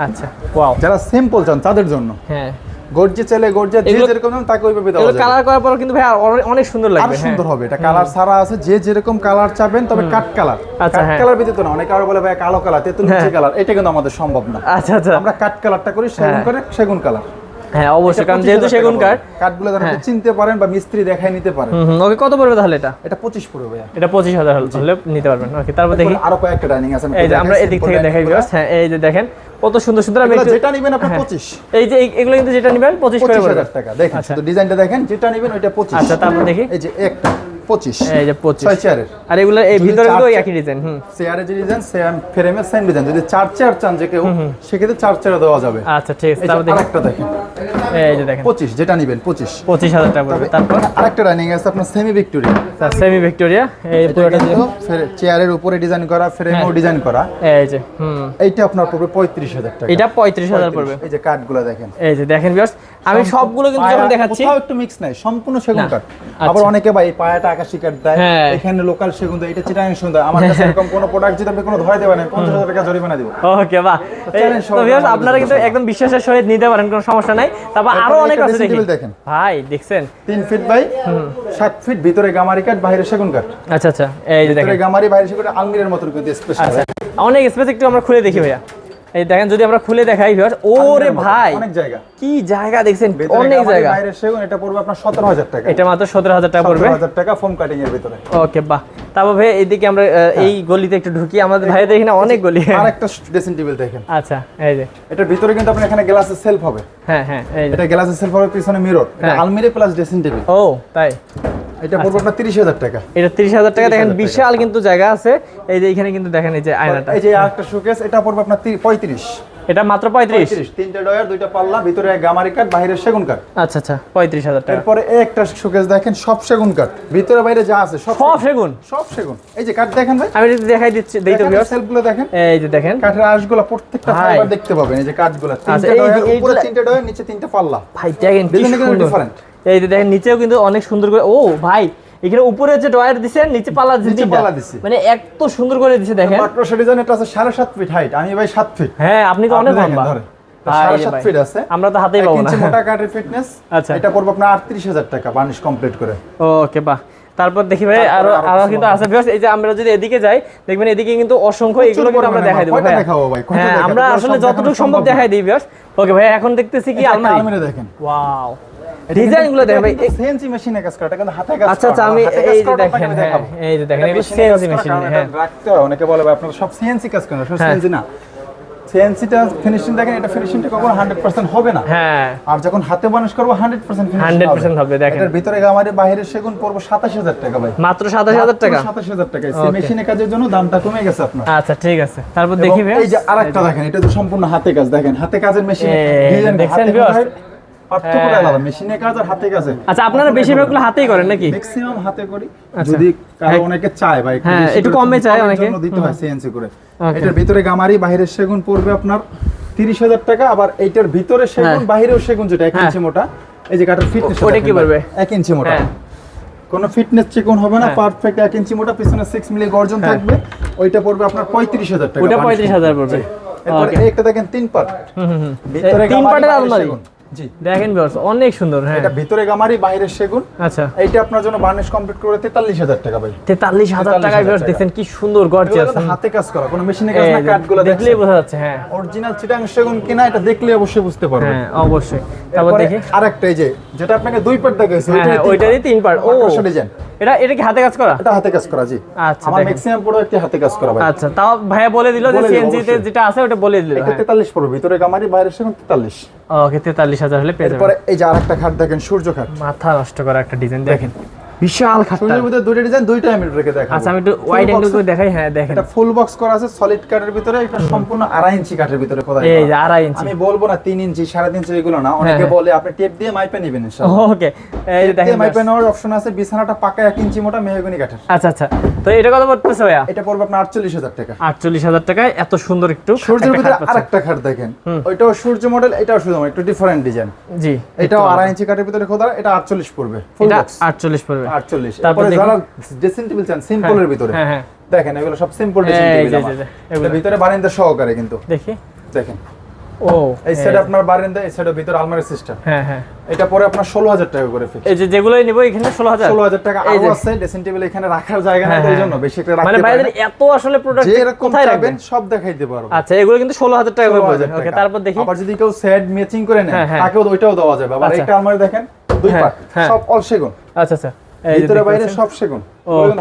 আচ্ছা ওয়াও যারা সিম্পল চান তাদের জন্য। হ্যাঁ। গর্জে চলে গর্জে যে যেরকম চান তাকে ওইভাবে যাবে। কালার করার পর কিন্তু ভাই অনেক- সুন্দর লাগবে আর সুন্দর হবে এটা কালার ছাড়া আছে যে যেরকম কালার চাবেন তবে কাট কালার কাট হ্যাঁ। কালার ব্যতীত না অনেকে আরও বলে ভাই কালো কালার তেতুল কালার এটা কিন্তু আমাদের সম্ভব না। আচ্ছা আচ্ছা। আমরা কাট কালারটা করি সেগুন হ্যাঁ। করে সেগুন কালার হ্যাঁ অবশ্যই কারণ যেহেতু সেগুন কাঠ কাঠগুলো যেন হ্যাঁ। চিনতে পারেন বা মিস্ত্রি দেখাই নিতে পারেন। ওকে কত পড়বে তাহলে এটা? এটা পঁচিশ পড়বে ভাই এটা পঁচিশ হাজার হলে নিতে পারবেন। ওকে তারপর দেখি। আরও কয়েকটা ডাইনিং আছে এই যে আমরা এদিক থেকে দেখাই গুলো। হ্যাঁ এই যে দেখেন কত সুন্দর সুন্দর আমি যেটা নিবেন আপনার হ্যাঁ। পঁচিশ। এই যে এগুলো কিন্তু যেটা নেবেন পঁচিশ করে পঁচিশ পড়বে। হাজার টাকা। দেখেন আচ্ছা। শুধু ডিজাইনটা দেখেন যেটা নিবেন ওইটা পঁচিশ। আচ্ছা তারপর দেখি। এই যে একটা। পঁচিশ। এই যে পঁচিশ। ছয় চেয়ারের আর এগুলো এই ভিতরে কিন্তু চার ওই চে- একই ডিজাইন হুম। চেয়ারে যে ডিজাইন সেম ফ্রেমের সেম ডিজাইন যদি চার চেয়ার চান যে কেউ সেক্ষেত্রে চার চেয়ারে দেওয়া যাবে। আচ্ছা ঠিক আছে এই যে তারপর দেখেন। এই যে দেখেন। পঁচিশ যেটা নিবেন পঁচিশ। পঁচিশ হাজার টাকা পড়বে। তারপর? আরেকটা ডাইনিং আছে আপনার সেমি ভিক্টোরিয়া সেমি ভিক্টোরিয়া এই পুরোটা চেয়ারের উপরে ডিজাইন করা ফ্রেমও হ্যাঁ। ডিজাইন করা। এই যে হুম। এইটা আপনার পড়বে পঁয়ত্রিশ হাজার টাকা। এটা পঁয়ত্রিশ হাজার পড়বে। এই যে কাঠগুলো দেখেন। এই যে দেখেন ভিউয়ার্স আমি সবগুলো কিন্তু যখন দেখাচ্ছি কোথাও একটু মিক্স নাই সম্পূর্ণ সেগুন কাঠ আচ্ছা। আবার অনেকে ভাই পায়াটা আকাশি কাঠ দেয় হ্যাঁ। এখানে লোকাল সেগুন দেয় এটা চিটাং আমার কাছে এরকম কোনো প্রোডাক্ট যদি আপনি কোনো ধরে দেবেন পঞ্চাশ হাজার টাকা জরিমানা দিব। ওকে বাহ। তো ভিউয়ার্স আপনারা কিন্তু একদম বিশ্বাসের সহিত নিতে পারেন কোনো সমস্যা নাই। তারপর আরও অনেক আছে দেখি। দেখেন। ভাই দেখছেন? তিন ফিট বাই সাত ফিট ভিতরে গামারি কাঠ বাইরে সেগুন কাঠ। আচ্ছা আচ্ছা। এই ভিতরে দেখেন। গামারি বাইরে সেগুন আলমিরের মতন কিন্তু স্পেশাল আচ্ছা। অনেক স্পেস একটু আমরা খুলে দেখি ভাইয়া। এই দেখেন যদি আমরা খুলে দেখাই ভিউয়ার্স ওরে ভাই অনেক জায়গা। কি জায়গা দেখছেন? অনেক জায়গা। বাইরে সেগুন এটা পড়বে আপনার সতেরো হাজার টাকা। এটা মাত্র সতেরো হাজার টাকা পড়বে। সতেরো হাজার টাকা ফোম কাটিং এর ভিতরে। ওকে বাহ। তারপর ভাই এইদিকে আমরা এই গলিতে একটু ঢুকি। আমাদের ভাইয়া দেখি না অনেক গলি। আর একটা ড্রেসিং টেবিল দেখেন। আচ্ছা এই যে। এটার ভিতরে কিন্তু আপনার এখানে গ্লাসের সেলফ হবে। হ্যাঁ হ্যাঁ এই যে। এটা গ্লাসের সেলফ হবে পিছনে মিরর। এটা হ্যাঁ। আলমিরে প্লাস ড্রেসিং টেবিল। ও তাই। এটা পড়বে আপনার তিরিশ হাজার টাকা। এটা তিরিশ হাজার টাকা দেখেন বিশাল কিন্তু জায়গা আছে। এই যে এখানে কিন্তু দেখেন এই যে আয়নাটা। এই যে আরেকটা শোকেস এটা পড়বে আপনার পঁয়ত্রিশ। এটা মাত্র পঁয়ত্রিশ। পঁয়ত্রিশ তিনটে ডয়ার দুইটা পাল্লা ভিতরে গামারি কাঠ বাইরে সেগুন কাঠ। আচ্ছা আচ্ছা পঁয়ত্রিশ হাজার টাকা। এরপরে একটা শোকেস দেখেন সব সেগুন কাঠ। ভিতরে বাইরে যা আছে সব সব সেগুন। সব সেগুন। এই যে কাঠ দেখেন ভাই? আমি দেখাই দিচ্ছি দেই তো ভিউয়ার্স সেলফগুলো দেখেন। এই যে দেখেন। কাঠের আঁশগুলো প্রত্যেকটা। ফাইবার দেখতে পাবেন এই যে কাঠগুলো। আচ্ছা, তিনটে ডয়ার উপরে তিনটে ডয়ার নিচে তিনটে পাল্লা। ভাই দেখেন কি সুন্দর। এই যে দেখেন নিচেও কিন্তু অনেক সুন্দর করে ও ভাই এখানে উপরে যে ডয়ার দিছেন নিচে পাল্লা দিছে। পাল্লা দিছে। মানে এত সুন্দর করে দিছে দেখেন। মাত্র সেটা জানেন এটা আছে সাড়ে সাত ফিট হাইট আমি ভাই সাত ফিট হ্যাঁ আপনি তো অনেক লম্বা। আমরা তো হাতেই পাবো না। মোটা কাঠের ফিটনেস আচ্ছা। এটা পড়বে আপনার আটত্রিশ হাজার টাকা বার্নিশ কমপ্লিট করে। ওকে বাহ। তারপর দেখি ভাই আরও আরও আরও কিন্তু আছে। Viewers, এই যে আমরা যদি এদিকে যাই দেখবেন এদিকে কিন্তু অসংখ্য এগুলো কিন্তু আমরা দেখাই দেবো। ভাই? হ্যাঁ আমরা আসলে যতটুকু সম্ভব দেখাই দিই ভিউয়ার্স ওকে ভাই এখন দেখতেছি কি আলমারি। দেখেন। ওয়াও ডিজাইনগুলো দেখেন ভাই সিএনসি মেশিনে কাজ করে কিন্তু হাতে কাজ আচ্ছা আচ্ছা আমি এই যে দেখেন হ্যাঁ। এই যে দেখেন এটা সিএনসি মেশিন হ্যাঁ। রাখতে হয় অনেকে বলে ভাই আপনারা সব সিএনসি কাজ করেন সব হ্যাঁ। সিএনসি না। সিএনসিটা ফিনিশিং দেখেন এটা ফিনিশিংটা কখনো হান্ড্রেড পার্সেন্ট হবে না। হ্যাঁ। আর যখন হাতে বানিশ করব হান্ড্রেড পার্সেন্ট 100% হবে, দেখেন। এটার ভিতরে আমাদের বাইরের সেগুন পড়ব সাতাশ হাজার টাকা ভাই। মাত্র সাতাশ হাজার টাকা? সাতাশ হাজার টাকা। Okay. মেশিনে কাজের জন্য দামটা কমে গেছে আপনার। আচ্ছা ঠিক আছে। তারপর দেখি এই যে আরেকটা দেখেন এটা তো সম্পূর্ণ হাতে কাজ দেখেন হাতে কাজের মেশিন এই, দেখছেন viewers? পার্থক্যটা হ্যাঁ। আলাদা মেশিনে কাজ আর হাতে কাজে আচ্ছা আপনারা বেশিরভাগগুলো হাতেই করেন নাকি ম্যাক্সিমাম হাতে করি আচ্ছা। যদি কারও হ্যাঁ। অনেকে চায় ভাই একটু কমে চায় অনেকে। দিতে সিএনসি করে এটার ভিতরে গামারি বাইরের সেগুন পড়বে আপনার তিরিশ হাজার টাকা আবার এইটার ভিতরে সেগুন হ্যাঁ। বাইরেও সেগুন যেটা এক। ইঞ্চি মোটা এই যে কাটার ফিটনেস ওটা কি বলবে? এক ইঞ্চি মোটা। কোনো ফিটনেস চিকন হবে না। পারফেক্ট এক ইঞ্চি মোটা পিছনে সিক্স মিলি গর্জন। থাকবে ওইটা পড়বে আপনার পঁয়ত্রিশ হাজার টাকা ওটা পঁয়ত্রিশ হাজার পড়বে এরপরে একটা দেখেন তিন পার্ট। ভিতরে তিন বাইরে আলমারি। জি। দেখেন ভিউয়ার্স অনেক সুন্দর হ্যাঁ। এটা ভিতরে গামারি বাইরের সেগুন। আচ্ছা। এইটা আপনার জন্য বার্নিশ কমপ্লিট করে তেতাল্লিশ হাজার টাকা ভাই। 43,000 টাকা ভিউয়ার্স দেখেন কি সুন্দর গর্জিয়াস হাতে কাজ করা কোনো মেশিনে কাজ না কাটগুলো দেখলেই বোঝা যাচ্ছে হ্যাঁ। অরিজিনাল চিটাং সেগুন কিনা এটা দেখলে অবশ্যই বুঝতে পারবেন। হ্যাঁ অবশ্যই। তারপর দেখি। আরেকটা এই যে যেটা আপনাকে দুই পার্ট দেখাইছে হ্যাঁ হ্যাঁ ওইটারই তিন পার্ট ও। ডিজাইন এটা এটা কি হাতে কাজ করা? এটা হাতে কাজ করা জি। আচ্ছা, আমার ম্যাক্সিমাম পুরো একটি হাতে কাজ করা ভাই। আচ্ছা তাও ভাইয়া বলে দিল যে সিএনজি তে যেটা আছে ওটা বলে দিল এটা তেতাল্লিশ পড়বে ভিতরে গামারি বাইরে সেগুন তেতাল্লিশ। ওকে তেতাল্লিশ হাজার হলে পেয়ে যাবেন। এরপর এই যে আরেকটা খাট দেখেন সূর্য খাট। মাথা নষ্ট করা একটা ডিজাইন দেখেন। বিশাল খাতা সূর্যের ভিতরে দুইটা ডিজাইন দুইটা আমি রেখে দেখাবো। আচ্ছা আমি একটু ওয়াইড অ্যাঙ্গেল করে দেখাই হ্যাঁ দেখেন। এটা ফুল বক্স করা আছে সলিড কাঠের ভিতরে এটা সম্পূর্ণ আড়াই ইঞ্চি কাঠের ভিতরে কোদাই এই যে আড়াই ইঞ্চি আমি বলব না 3 ইঞ্চি সাড়ে তিন ইঞ্চি এগুলো না। অনেকে হ্যাঁ। বলে আপনি টেপ দিয়ে মাইপে নেবেন ইনশাআল্লাহ। ওকে এই যে দেখেন মাইপে নেওয়ার অপশন আছে বিছানাটা পাকা 1 ইঞ্চি মোটা মেহগনি কাঠের। আচ্ছা আচ্ছা। তো এটা কত পড়তেছে ভাইয়া? এটা পড়বে আপনার আটচল্লিশ হাজার টাকা। আটচল্লিশ হাজার টাকায় এত সুন্দর একটু সূর্যের ভিতরে আরেকটা খাট দেখেন। ওইটাও সূর্য মডেল এটাও সূর্য মডেল একটু ডিফারেন্ট ডিজাইন জি এটাও আড়াই ইঞ্চি কাঠের ভিতরে খোদা এটা আটচল্লিশ পড়বে ফুল এটা বক্স আটচল্লিশ পড়বে। আটচল্লিশ। তারপর তারপরে যারা ড্রেসিং টেবিল চান সিম্পলের ভিতরে। হ্যাঁ হ্যাঁ। দেখেন এগুলো সব সিম্পল ড্রেসিং টেবিল। ভিতরে বারিন্দা সহকারে কিন্তু। দেখি। দেখেন। ও এই সাইডে আপনার বারিন্দা এই সাইডে ভিতরে আলমারি সিস্টেম হ্যাঁ হ্যাঁ। এটা পরে আপনার ষোলো হাজার টাকা করে ফিক্স এই যে যেগুলোই নিবো এখানে ষোলো হাজার ষোলো হাজার টাকা এই আরও আছে ড্রেসিং টেবিল এখানে রাখার জায়গা হ্যাঁ, নেই হ্যাঁ। জন্য বেশি একটা মানে রাখতে পারে বাইরের এত আসলে প্রোডাক্ট কোথায় রাখবেন? সব দেখাইতে পারব আচ্ছা এগুলো কিন্তু ষোলো হাজার টাকা করে 16,000 পড়বে। ওকে তারপর দেখি। আবার যদি কেউ সেট ম্যাচিং করে নেয় হ্যাঁ, হ্যাঁ। তাকেও ওইটাও দেওয়া যাবে। আবার আচ্ছা। একটা আলমারি দেখেন দুই হ্যাঁ, পার্ট হ্যাঁ। সব অল সেগুন। আচ্ছা আচ্ছা। এই ভিতরে বাইরে সব সেগুন.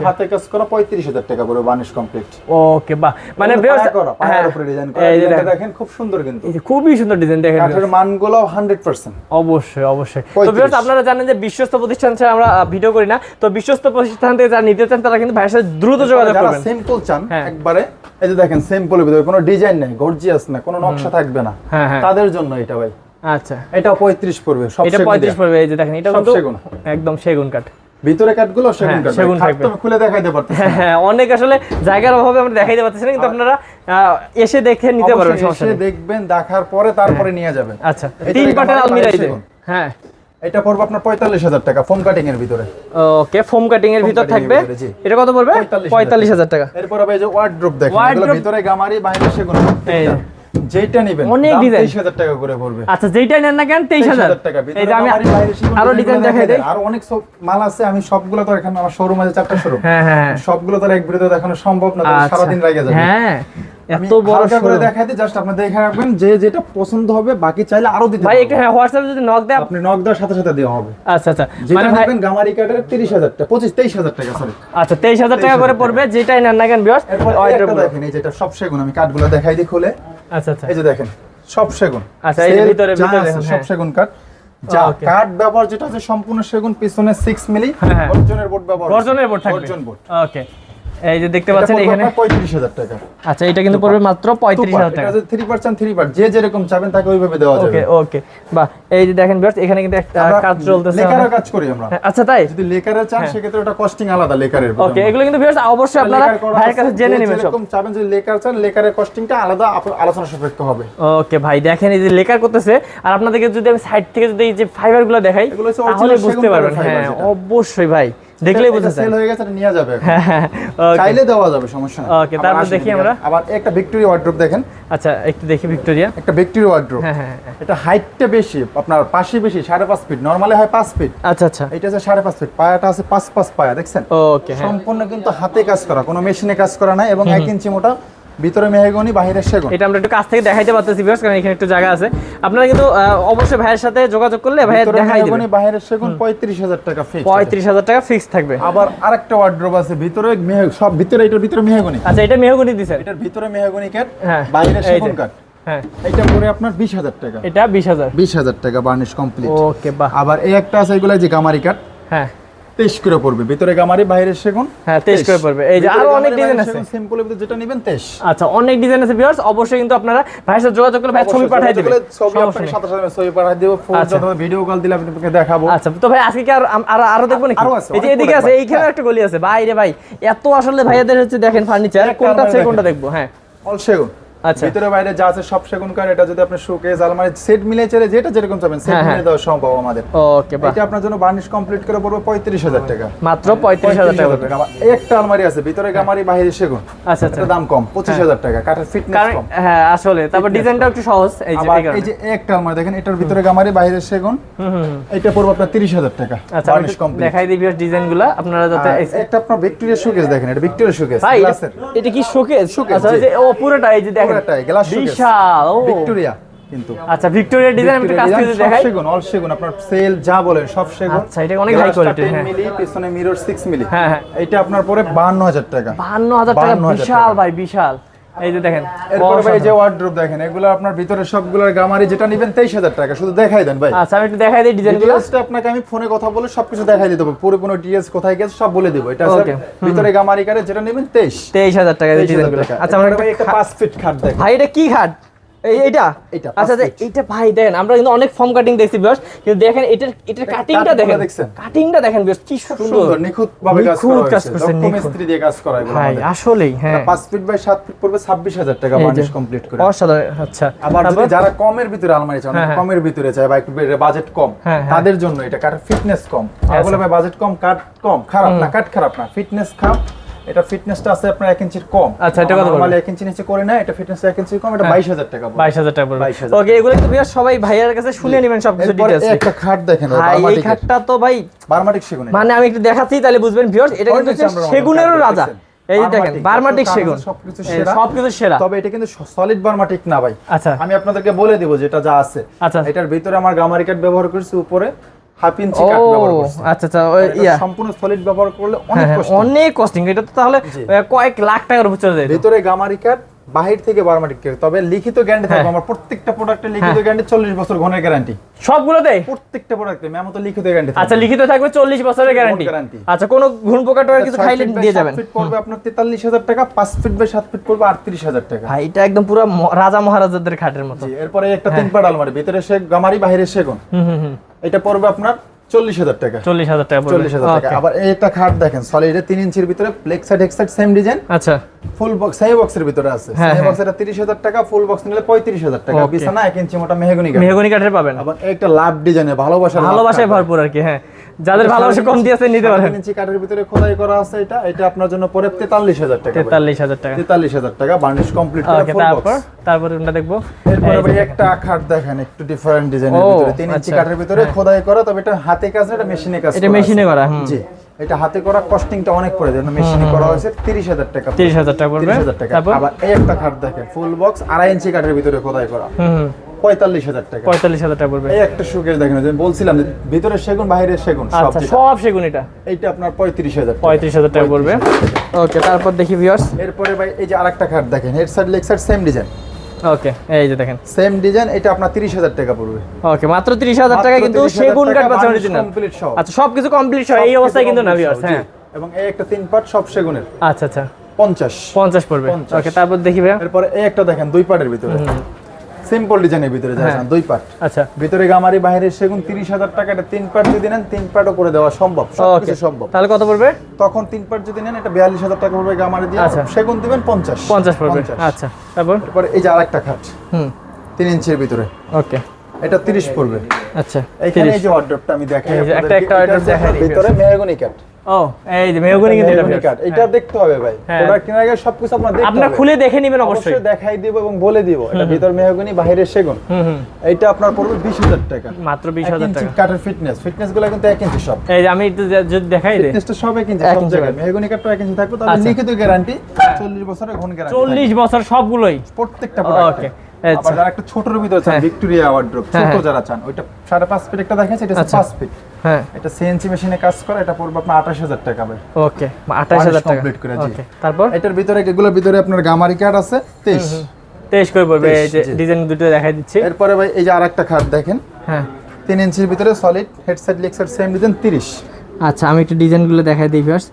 হাতে কাজ করা পঁয়ত্রিশ হাজার টাকা করে বানিশ কমপ্লিট ওকে বাহ। মানে হ্যাঁ, দেখেন। খুব সুন্দর কিন্তু। খুবই সুন্দর ডিজাইন দেখেন কাঠের মানগুলো হান্ড্রেড পার্সেন্ট অবশ্যই অবশ্যই। তো 35 আপনারা জানেন যে বিশ্বস্ত প্রতিষ্ঠান ছাড়া আমরা ভিডিও করি না। তো বিশ্বস্ত প্রতিষ্ঠান থেকে যারা নিতে চান তারা কিন্তু ভাইয়ের সাথে দ্রুত যোগাযোগ করবেন। সিম্পল চান হ্যাঁ। একবারে এই যে দেখেন সিম্পলের ভিতরে কোনো ডিজাইন নেই গর্জিয়াস না কোনো নকশা থাকবে না। হ্যাঁ তাদের জন্য এটা ভাই। আচ্ছা। এটা পঁয়ত্রিশ পড়বে সব এটা পঁয়ত্রিশ পড়বে এই যে দেখেন এটা কিন্তু সেগুন। একদম সেগুন কাঠ। ভিতরে কাঠগুলো সেগুন হ্যাঁ, কাঠ সেগুন সেগুন থাকবে। থাকবে। খুলে দেখাইতে পারতেছি হ্যাঁ হ্যাঁ অনেক আসলে জায়গার অভাবে আমরা দেখাইতে পারতেছি না কিন্তু আপনারা এসে দেখে নিতে পারবেন সমস্যা এসে দেখবেন দেখার পরে তারপরে নিয়ে যাবেন। আচ্ছা তিন পাটের। হ্যাঁ। এটা পড়বে আপনার পঁয়তাল্লিশ হাজার টাকা ফোম কাটিং এর ভিতরে। ওকে ফোম কাটিং এর ভিতর থাকবে। এটা কত পড়বে? পঁয়তাল্লিশ হাজার টাকা। এরপর হবে যে ওয়ার্ড্রোপ দেখেন ভিতরে গামারি বাইরে সেগুন। যেটা নেবেন অনেক design। 23,000 টাকা করে পড়বে। আচ্ছা যেইটাই নেন না কেন 23,000 টাকা এই যে আমি আরও ডিজাইন দেখাই দেই। আরও অনেক সব মাল আছে আমি সবগুলো তো এখানে আমার শোরুম আছে চারটা শোরুম হ্যাঁ হ্যাঁ হ্যাঁ। সবগুলো তো এক ভিডিওতে দেখানো সম্ভব না আচ্ছা। সারাদিন লাগে যাবে। হ্যাঁ এত বড় করে দেখাই দিই জাস্ট আপনি দেখে রাখবেন যে যেটা পছন্দ হবে বাকি চাইলে আরও দিতে ভাই পারব। হ্যাঁ হোয়াটসঅ্যাপে যদি নক দেয় আপনি নক দেওয়ার সাথে সাথে দেওয়া হবে। আচ্ছা আচ্ছা। যেটা মানে গামারি টাকা পঁচিশ তেইশ হাজার টাকা সরি আচ্ছা টাকা করে পড়বে যেটাই নেন না কেন দেখেন এই যেটা সব সেগুন আমি দেখাই দিই খুলে। আচ্ছা আচ্ছা। এই যে দেখেন সব সেগুন। আচ্ছা, এই ভিতরে- ভিতরে সব হ্যাঁ। সেগুন কাঠ। যা. কাঠ ব্যবহার যেটা আছে সম্পূর্ণ সেগুন পিছনে সিক্স মিলি হ্যাঁ, হ্যাঁ। অর্জনের বোর্ড ব্যবহার গর্জনের বোর্ড থাকবে। অর্জন বোর্ড। ওকে এই যে দেখতে পাচ্ছেন এখানে পঁয়ত্রিশ হাজার টাকা। আচ্ছা এটা কিন্তু পড়বে মাত্র পঁয়ত্রিশ হাজার টাকা। থ্রি পার্সেন্ট থ্রি পার্ট যে যেরকম চাবেন তাকে ওইভাবে দেওয়া যাবে। ওকে। ওকে বাহ এই যে দেখেন ভিউয়ার্স এখানে কিন্তু একটা কাজ চলতেছে লেকারের কাজ করি আমরা। হ্যাঁ, আচ্ছা তাই? যদি লেকারের চান সেক্ষেত্রে ওটা কস্টিং আলাদা লেকারের ওকে এগুলো কিন্তু ভিউয়ার্স অবশ্যই আপনারা ভাইয়ের কাছে জেনে নেবেন সব। যেরকম চাবেন যদি লেকার চান লেকারের কস্টিংটা আলাদা আলোচনা সাপেক্ষ হবে। ওকে ভাই দেখেন এই যে লেকার করতেছে আর আপনাদেরকে যদি আমি সাইড থেকে যদি এই যে ফাইবারগুলো দেখাই তাহলে বুঝতে পারবেন। হ্যাঁ অবশ্যই ভাই। দেখলেই বোঝা যায়। সেল হয়ে গেছে এটা নিয়ে যাবে এখন। চাইলে দেওয়া যাবে সমস্যা নেই। ওকে তারপর দেখি আমরা। আবার একটা ভিক্টোরিয়া ওয়ার্ড্রপ দেখেন। আচ্ছা একটু দেখি ভিক্টোরিয়া একটা ভিক্টোরিয়া ওয়ার্ড্রপ হ্যাঁ হ্যাঁ হ্যাঁ। এটা হাইটটা বেশি আপনার পাশে বেশি সাড়ে পাঁচ ফিট নর্মালি হয় পাঁচ ফিট আচ্ছা আচ্ছা। এটা আছে সাড়ে পাঁচ ফিট পায়াটা আছে পাঁচ পাঁচ পায়া দেখছেন? ওকে হ্যাঁ। সম্পূর্ণ কিন্তু হাতে কাজ করা কোনো মেশিনে কাজ করা নাই এবং এক ইঞ্চি মোটা ভিতরে মেহগনি বাহিরে সেগুন। এটা আমরা একটু কাছ থেকে দেখাইতে পারতেছি ভিউয়ার্স কারণ এখানে একটু জায়গা আছে। আপনারা কিন্তু অবশ্যই ভাইয়ের সাথে যোগাযোগ করলে ভাই দেখাই দেবে। মেহগনি বাহিরে সেগুন পঁয়ত্রিশ হাজার টাকা ফিক্স পঁয়ত্রিশ হাজার টাকা ফিক্স থাকবে। আবার আরেকটা ওয়ার্ড্রোব আছে ভিতরে মেহ- সব ভিতরে এটার ভিতরে মেহগনি। আচ্ছা এটা মেহগুনি দিছেন এটার ভিতরে মেহগনি কাট হ্যাঁ, বাইরে সেগুন কাঠ হ্যাঁ। এটা পড়ে আপনার বিশ হাজার টাকা। এটা বিশ হাজার। বিশ হাজার টাকা বার্নিশ কমপ্লিট ওকে বাহ। আবার এই একটা আছে এগুলো যে গামারি কাঠ হ্যাঁ। তেইশ করে পড়বে। ভিতরে গামারি বাইরে সেগুন? হ্যাঁ তেইশ করে পড়বে। এই যে আরও অনেক ডিজাইন আছে। সিম্পল যেটা নেবেন তেইশ। আচ্ছা অনেক ডিজাইন আছে ভিউয়ার্স অবশ্যই কিন্তু আপনারা ভাইয়ের সাথে যোগাযোগ করলে ভাই ছবি পাঠিয়ে দেবে ছবি আপনাকে সাথে সাথে ছবি পাঠিয়ে দেবো ফোন। অথবা ভিডিও কল দিলে আপনাকে দেখাবো। আচ্ছা তো ভাই আজকে কি আর আরও দেখব নাকি? আছে, এই যে এদিকে আছে এইখানে ভাই। একটা গলি আছে। বাইরে ভাই এত আসলে ভাইয়াদের হচ্ছে দেখেন ফার্নিচার কোনটা থেকে কোনটা দেখব? হ্যাঁ। অল সেগুন। আচ্ছা। ভিতরে বাইরে যা আছে সব সেগুন কাঠ এটা যদি আপনি শোকেস আলমারি সেট মিলে চলে যেটা যেরকম চাবেন সেট হ্যাঁ, হ্যাঁ। মিলে দেওয়া সম্ভব আমাদের। ওকে এটা আপনার জন্য বার্নিশ কমপ্লিট করে পড়বে পঁয়ত্রিশ হাজার টাকা। মাত্র পঁয়ত্রিশ হাজার টাকা। একটা আলমারি আছে ভিতরে গামারি বাইরে সেগুন। আচ্ছা আচ্ছা। এটা দাম কম পঁচিশ হাজার টাকা কাঠের ফিটনেস কম। হ্যাঁ আসলে। তারপর ডিজাইনটা একটু সহজ এই যে এই যে একটা আলমারি দেখেন এটার ভিতরে গামারি বাইরে সেগুন। হুম। এটা পড়বে আপনার তিরিশ হাজার টাকা আচ্ছা বার্নিশ কমপ্লিট দেখাই দিই ডিজাইনগুলা আপনারা যাতে একটা আপনার ভিক্টোরিয়া শোকেস দেখেন এটা ভিক্টোরিয়া শোকেস এটা- গ্লাসের এটা কি শোকেস আচ্ছা এই যে ও পুরোটা এই যে দেখেন পুরোটাই, গ্লাস বিশাল ভিক্টোরিয়া কিন্তু। আচ্ছা ভিক্টোরিয়া ডিজাইন আমি একটু কাছ থেকে দেখাই। সেগুন অল সেগুন আপনার সেল যা বলেন সব সেগুন। আচ্ছা, এটা অনেক হাই কোয়ালিটি হ্যাঁ। মিলি পিছনে মিরর 6 মিলি হ্যাঁ হ্যাঁ। এটা আপনার পরে 52000 টাকা। বাহান্ন হাজার টাকা 52,000 বিশাল ভাই বিশাল। এই যে দেখেন এরপরে ভাই যে ওয়ার্ড্রপ দেখেন এগুলো আপনার ভিতরে সবগুলোর গামারি যেটা নেবেন 23000 টাকা শুধু দেখাই দেন ভাই। আচ্ছা আমি একটু দেখাই দিই ডিজাইনগুলো ডিটেইলসটা আপনাকে আমি ফোনে কথা বলে সবকিছু দেখাই দিতে পারব পুরো কোনো ডিএস কোথায় গেছে সব বলে দেবো। এটা আছে ভিতরে গামারি কারে যেটা নেবেন 23 তেইশ হাজার টাকা 23,000 ডিজাইনগুলো আচ্ছা আমরা ভাই একটা 5 ফিট খাট দেখেন। ভাই এটা কি খাট? এই এটা আচ্ছা আচ্ছা, ভাই দেখেন আমরা কিন্তু অনেক ফর্ম কাটিং দেখছি বিয়াস কিন্তু দেখেন এটার এটার কাটিংটা দেখেন। কাটিংটা দেখেন বিয়াস কি সুন্দর। সুন্দর নিখুঁত ভাবে কাজ করা কাজ করছে, মিস্ত্রি দিয়ে কাজ করা এগুলো ভাই আসলেই হ্যাঁ। 5 ফিট বাই 7 ফিট পড়বে 26000 টাকা এই বার্নিশ কমপ্লিট করে। অসাধারণ আচ্ছা। আবার যদি যারা কমের ভিতরে আলমারি চান হ্যাঁ, হ্যাঁ। কমের ভিতরে চায় বা একটু বাজেট কম হ্যাঁ, হ্যাঁ। তাদের জন্য এটা কাঠের ফিটনেস কম। আর বলে ভাই বাজেট কম কাঠ কম খারাপ না কাঠ খারাপ না ফিটনেস খারাপ এটা ফিটনেসটা আছে আপনার 1 ইঞ্চির কম। আচ্ছা, এটা কত পড়বে? 1 ইঞ্চি নিচে করে না এটা ফিটনেস 1 ইঞ্চির কম এটা হ্যাঁ। 22000 টাকা পড়বে বাইশ হাজার টাকা পড়বে ওকে এগুলো কিন্তু বিয়াস সবাই ভাইয়ার কাছে শুনে নেবেন সব কিছু ডিটেইলস একটা খাট দেখেন ভাই এই খাটটা তো ভাই বার্মাটিক সেগুন মানে আমি একটু দেখাচ্ছি তাহলে বুঝবেন ভিউয়ার্স এটা কিন্তু সেগুনেরও রাজা। এই দেখেন বার্মাটিক, সেগুন। সবকিছু সেরা। সবকিছু সেরা। তবে এটা কিন্তু সলিড বার্মাটিক না ভাই। আচ্ছা। আমি আপনাদেরকে বলে দিব যেটা যা আছে। আচ্ছা। এটার ভিতরে আমার গামারি কাঠ ব্যবহার করছি উপরে। হাফ ইঞ্চি কাঠ ব্যবহার করছি। আচ্ছা আচ্ছা ইয়া। সম্পূর্ণ সলিড ব্যবহার করলে হ্যাঁ, অনেক কস্টিং অনেক কস্টিং এটা তো তাহলে কয়েক লাখ টাকার উপর চলে যায় ভিতরে গামারি কাঠ বাহির থেকে বার্মাটিক তবে লিখিত গ্যারান্টি থাকবে। হ্যাঁ। আমার প্রত্যেকটা প্রোডাক্টে লিখিত গ্যারান্টি চল্লিশ বছর ঘনের গ্যারান্টি সবগুলোতে? প্রত্যেকটা প্রোডাক্টে ম্যাম তো লিখিত গ্যারান্টি আচ্ছা লিখিত থাকবে চল্লিশ বছরের গ্যারান্টি guarantee। আচ্ছা কোনো ঘুণ পোকা টোকা কিছু খাইলে দিয়ে যাবেন। ফিট পড়বে আপনার তেতাল্লিশ হাজার টাকা পাঁচ ফিট বাই সাত ফিট পড়বে আটত্রিশ হাজার টাকা। এটা একদম পুরো রাজা মহারাজাদের খাটের মতো। এরপরে একটা তিন পাট আলমারি ভিতরে সে গামারি বাহিরে সেগুন। এটা পড়বে আপনার চল্লিশ হাজার টাকা। চল্লিশ হাজার টাকা চল্লিশ হাজার টাকা। আবার একটা খাট দেখেন সলিডে তিন ইঞ্চির ভিতরে সেম ডিজাইন আচ্ছা। ফুল বক্স সেই বক্সের ভিতরে আছে। হ্যাঁ, হ্যাঁ। তিরিশ হাজার টাকা ফুল বক্স নিলে পঁয়ত্রিশ হাজার টাকা। বিছানা এক ইঞ্চি মোটা মেহগনি কাঠ মেহগনি কাঠের পাবেন। আবার একটা লাভ ডিজাইনে ভালোবাসা ভালোবাসায় ভরপুর আর কি হ্যাঁ। যাদের ভালোবাসা কম দিয়েছে নিতে পারেন। ইঞ্চি কাঠের ভিতরে খোদাই করা আছে এটা। এটা আপনার জন্য তেতাল্লিশ হাজার টাকা তেতাল্লিশ হাজার টাকা। তেতাল্লিশ হাজার টাকা বার্নিশ কমপ্লিট করে ফুল তারপর বক্স তারপর? আমরা দেখব? এরপরে ভাই একটা খাট দেখেন একটু ডিফারেন্ট ডিজাইনের ভিতরে। তিন ইঞ্চি আচ্ছা। কাঠের ভিতরে খোদাই করা তবে এটা হাতে কাজ না এটা মেশিনে কাজ এটা মেশিনে করা, হুম। জি এটা হাতে করা কস্টিংটা অনেক পড়ে যায়। মেশিনে করা হয়েছে তিরিশ হাজার টাকা তিরিশ হাজার টাকা পড়বে। তিরিশ হাজার টাকা। আবার এই একটা খাট দেখেন ফুল বক্স আড়াই ইঞ্চি কাঠের ভিতরে খোদাই করা। হুম। পঁয়তাল্লিশ হাজার টাকা। পঁয়তাল্লিশ হাজার টাকা পড়বে। একটা সুকেশ দেখেন যে বলছিলাম যে ভিতরে সেগুন বাইরে সেগুন সব আচ্ছা যেটা। সব সেগুন এটা। এইটা আপনার পঁয়ত্রিশ হাজার পঁয়ত্রিশ হাজার টাকা পড়বে। ওকে তারপর দেখি ভিউয়ার্স এরপরে ভাই এই যে আরেকটা খাট দেখেন head side leg side same design okay এই যে দেখেন। সেম ডিজাইন এটা আপনার তিরিশ হাজার টাকা পড়বে। ওকে মাত্র তিরিশ হাজার মাত্র টাকা কিন্তু 30,000 সেগুন কাঠ টাকা অরিজিনাল complete সব। আচ্ছা সবকিছু কমপ্লিট হয় এই অবস্থায় কিন্তু না ভিউয়ার্স হ্যাঁ। এবং এই একটা তিন পাট সব সেগুনের। আচ্ছা আচ্ছা। পঞ্চাশ। পঞ্চাশ পড়বে। ওকে তারপর দেখি ভাইয়া। এরপরে এই একটা দেখেন দুই পাটের ভিতরে। সিম্পল ডিজাইনের ভিতরে হ্যাঁ। যাচ্ছেন দুই পাট আচ্ছা। ভিতরে গামারি বাইরে সেগুন তিরিশ হাজার টাকা এটা তিন পার্ট যদি নেন তিন পাটও করে দেওয়া সম্ভব সবকিছু সম্ভব। তাহলে কত পড়বে? তখন তিন পাট যদি নেন এটা বিয়াল্লিশ হাজার টাকা পড়বে গামারি দিয়ে আচ্ছা। সেগুন দিবেন পঞ্চাশ। পঞ্চাশ পড়বে। আচ্ছা। তারপর? এরপরে এই যে আরেকটা খাট। হুম। তিন ইঞ্চির ভিতরে। ওকে এটা তিরিশ পড়বে। আচ্ছা এখানে এই যে ওয়ার্ড্রপটা আমি দেখাই একটা- একটা হচ্ছে দেখাই ভিতরে মেহগনি কাঠ ও এই যে মেহগনি কিন্তু এটা এটা দেখতে হবে ভাই। হ্যাঁ। প্রোডাক্ট কেনার আগে সবকিছু আপনার দেখতে আপনারা খুলে দেখে নেবেন অবশ্যই। অবশ্যই দেখাই দিব এবং বলে দিব। এটা ভিতর মেহগনি বাইরে সেগুন। আপনার পড়বে টাকা। মাত্র টাকা। ফিটনেস ফিটনেসগুলো কিন্তু এক ইঞ্চি সব এই যে আমি একটু যদি দেখাই দে। ফিটনেসটা সব এক ইঞ্চি সব জায়গায়। মেহগনি ইঞ্চি থাকবে আচ্ছা। লিখিত গ্যারান্টি চল্লিশ বছরের ঘন গ্যারান্টি চল্লিশ বছর সবগুলোই। প্রত্যেকটা ওকে, আচ্ছা। আবার যারা একটা ছোটর ভিতরে চান হ্যাঁ। ভিক্টোরিয়া ওয়ার্ড্রপ হ্যাঁ, ছোট হ্যাঁ। যারা চান ওইটা সাড়ে পাঁচ ফিট একটা দেখাচ্ছে এটা আচ্ছা। ফিট হ্যাঁ। এটা সিএনসি মেশিনে কাজ করে এটা পড়বে আপনার আঠাশ হাজার টাকা ভাই। ওকে টাকা। complete করে, জি। তারপর? এটার ভিতরে এগুলোর ভিতরে আপনার গামারি কার্ড আছে তেইশ। তেইশ করে পড়বে এই যে ডিজাইন দুটো দেখাই দিচ্ছি। এরপরে ভাই এই যে আরেকটা খাট দেখেন। হ্যাঁ। তিন ইঞ্চির ভিতরে সলিড হেডসেট লিক্সের সেম ডিজাইন তিরিশ। আচ্ছা আমি একটু ডিজাইনগুলো দেখাই দিই ভিউয়ার্স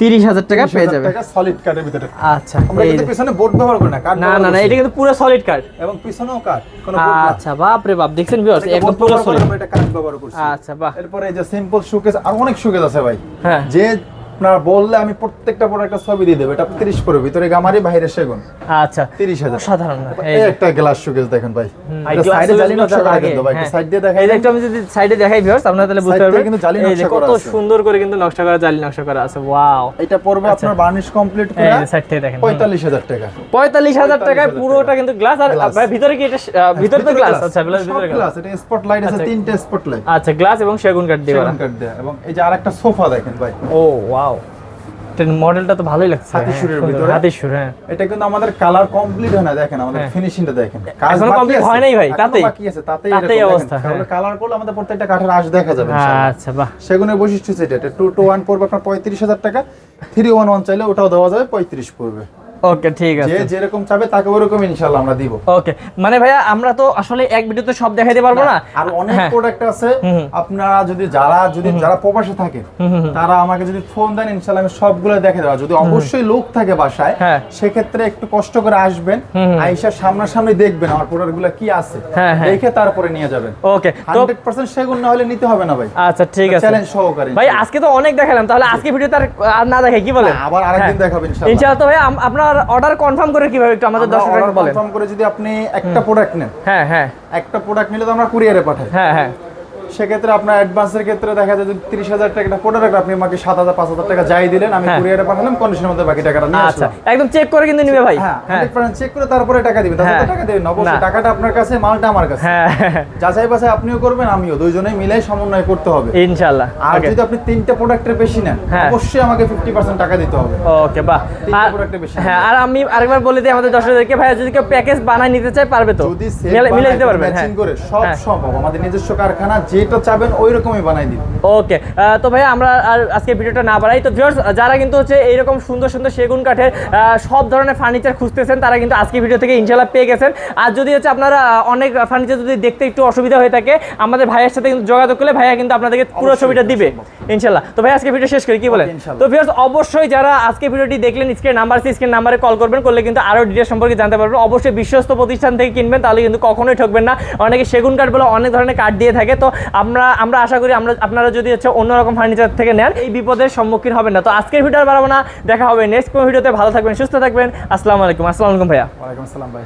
তিরিশ হাজার টাকা পেয়ে যাবে। সলিড কার্ডের ভিতরে। আচ্ছা আমরা কিন্তু পিছনে বোর্ড ব্যবহার করি না কার্ড না না না এটা কিন্তু পুরো সলিড কার্ড এবং পিছনেও কার্ড কোনো আচ্ছা বাপ রে বাপ দেখছেন ভিউয়ার্স একদম পুরো ব্যবহার করি সলিড এটা কার্ড ব্যবহার করছি। আচ্ছা বাহ। এরপরে এই যে সিম্পল শোকেস আর অনেক শোকেস আছে ভাই। হ্যাঁ। যে আপনার বললে আমি প্রত্যেকটা প্রোডাক্টের ছবি দিয়ে দেবো। এটা তিরিশ পড়বে ভিতরে গামারি বাইরে সেগুন। আচ্ছা তিরিশ হাজার। সাধারণ এই একটা গ্লাস শোকেস দেখেন ভাই। এই এটা glass সাইডে জালি নকশা করা কিন্তু ভাই হ্যাঁ। সাইড দিয়ে দেখাই এই আমি যদি সাইডে দেখাই ভিউয়ার্স আপনারা তাহলে বুঝতে পারবেন। কিন্তু জালি নকশা করা আছে। সুন্দর করে কিন্তু নকশা করা জালি নকশা করা আছে। ওয়াও এটা পড়বে আপনার বার্নিশ কমপ্লিট করে এই সাইড থেকে দেখেন। পঁয়তাল্লিশ হাজার টাকা। পঁয়তাল্লিশ হাজার টাকায় পুরোটা কিন্তু গ্লাস আর ভাই ভিতরে কি এটা ভিতরে তো গ্লাস আচ্ছা ভিতরে গ্লাস গ্লাস এটা স্পট লাইট আছে আচ্ছা। তিনটে স্পট লাইট আচ্ছা গ্লাস এবং সেগুন কাঠ দিয়ে সেগুন কাঠ দেয়া। এবং এই যে আরেকটা সোফা দেখেন ভাই। ও ওয়াও মডেলটা তো ভালোই লাগছে। হ্যাঁ, সুরের ভিতরে। সুর হ্যাঁ। এটা কিন্তু আমাদের কালার কমপ্লিট হয় না দেখেন আমাদের হ্যাঁ। ফিনিশিংটা দেখেন। এখনও কমপ্লিট হয় নাই ভাই, তাতে বাকি আছে তাতেই তাতেই অবস্থা, হ্যাঁ। তাহলে কালার করলে আমাদের প্রত্যেকটা কাঠের আশ দেখা যাবে। আচ্ছা বাহ। সেগুনের বৈশিষ্ট্য সেটা এটা টু পড়বে আপনার পঁয়ত্রিশ হাজার টাকা থ্রি ওয়ান ওয়ান চাইলে ওটাও দেওয়া যাবে পঁয়ত্রিশ পড়বে। ওকে ঠিক যে যেরকম চাবে তাকে ওরকম ইনশাল্লাহ আমরা দিব। ওকে মানে ভাইয়া আমরা তো আসলে এক ভিডিওতে সব দেখাইতে পারব না আর অনেক হ্যাঁ। প্রোডাক্ট আছে। আপনারা যদি যারা যদি যারা প্রবাসে থাকে তারা আমাকে যদি ফোন দেন ইনশাল্লাহ আমি সবগুলো দেখে দেওয়া যদি অবশ্যই লোক থাকে বাসায় হ্যাঁ। সেক্ষেত্রে একটু কষ্ট করে আসবেন আইসা সামনাসামনি দেখবেন আমার প্রোডাক্টগুলো কি আছে। হ্যাঁ, হ্যাঁ। দেখে তারপরে নিয়ে যাবেন। ওকে তো হান্ড্রেড পার্সেন্ট সেগুন না হলে নিতে হবে না ভাই। আচ্ছা ঠিক আছে। চ্যালেঞ্জ সহকারে ভাই আজকে তো অনেক দেখালাম তাহলে আজকে ভিডিওতে আর আর না দেখাই কি বলেন? হ্যাঁ, আবার আরেকদিন হ্যাঁ। দেখাবেন ইনশাল্লাহ ইনশাআল্লাহ তো ভাই আপনার অর্ডার কনফার্ম করে কীভাবে একটু আমাদের দশ দর্শকরা বলেন। কনফার্ম করে যদি আপনি একটা প্রোডাক্ট নেন হ্যাঁ হ্যাঁ। একটা প্রোডাক্ট নিলে তো আমরা কুরিয়ারে পাঠাই। হ্যাঁ হ্যাঁ। সেক্ষেত্রে আপনার অ্যাডভান্সের ক্ষেত্রে দেখা যায় যদি তিরিশ হাজার টাকা প্রোডাক্ট আপনি আমাকে সাত হাজার পাঁচ হাজার টাকা যাই দিলেন আমি হ্যাঁ। কুরিয়ারে পাঠালাম কন্ডিশনের মধ্যে বাকি টাকাটা নিয়ে আচ্ছা একদম চেক করে কিন্তু নিবে ভাই। হ্যাঁ হ্যাঁ। চেক করে তারপরে টাকা দিবেন তারপরে হ্যাঁ। টাকা দিবেন অবশ্যই টাকাটা আপনার কাছে মালটা আমার কাছে। হ্যাঁ। যাচাই বাছাই আপনিও করবেন আমিও। দুইজনে মিলাই সমন্বয় করতে হবে। ইনশাআল্লাহ। আর যদি আপনি তিনটা প্রোডাক্টের বেশি নেন হ্যাঁ। অবশ্যই আমাকে ফিফটি পার্সেন্ট টাকা দিতে হবে। ওকে বাহ। তিনটা এ বেশি হ্যাঁ আর আমি আরেকবার বলে দিই আমাদের দর্শকদেরকে ভাই যদি কেউ প্যাকেজ বানায় নিতে চায় পারবে তো? যদি মিলে মিলে দিতে পারবেন হ্যাঁ। ম্যাচিং করে সব হ্যাঁ। সম্ভব। আমাদের নিজস্ব কারখানা যেটা চাবেন ওই রকমই বানাই দিন। ওকে তো ভাই আমরা আর আজকে ভিডিওটা না বাড়াই। তো ভিউয়ার্স যারা কিন্তু হচ্ছে এইরকম সুন্দর সুন্দর সেগুন কাঠের সব ধরনের ফার্নিচার খুঁজতেছেন তারা কিন্তু আজকে ভিডিও থেকে ইনশাল্লাহ পেয়ে গেছেন। আর যদি হচ্ছে আপনারা অনেক ফার্নিচার যদি দেখতে একটু অসুবিধা হয়ে থাকে আমাদের ভাইয়ের সাথে কিন্তু যোগাযোগ করলে ভাইয়া কিন্তু আপনাদেরকে পুরো ছবিটা দিবে। ইনশাল্লাহ তো ভাই আজকে ভিডিও শেষ করি কি বলেন? তো ভিউয়ার্স অবশ্যই যারা আজকে ভিডিওটি দেখলেন স্ক্রিন নাম্বার আছে স্ক্রিন নাম্বারে কল করবেন করলে কিন্তু আরও ডিটেলস সম্পর্কে জানতে পারবেন। অবশ্যই বিশ্বস্ত প্রতিষ্ঠান থেকে কিনবেন তাহলে কিন্তু কখনোই ঠকবেন না। অনেকে সেগুন কাঠ বলে অনেক ধরনের কাঠ দিয়ে থাকে তো আমরা আমরা আশা করি আমরা, আপনারা যদি হচ্ছে অন্যরকম ফার্নিচার থেকে নেন, এই বিপদের সম্মুখীন হবেন না। তো আজকের ভিডিও আর বাড়াবো না। দেখা হবে নেক্সট কোনো ভিডিওতে ভালো থাকবেন, সুস্থ থাকবেন। আসসালামু আলাইকুম। আসসালামু আলাইকুম ভাইয়া। ওয়ালাইকুম আসসালাম ভাই।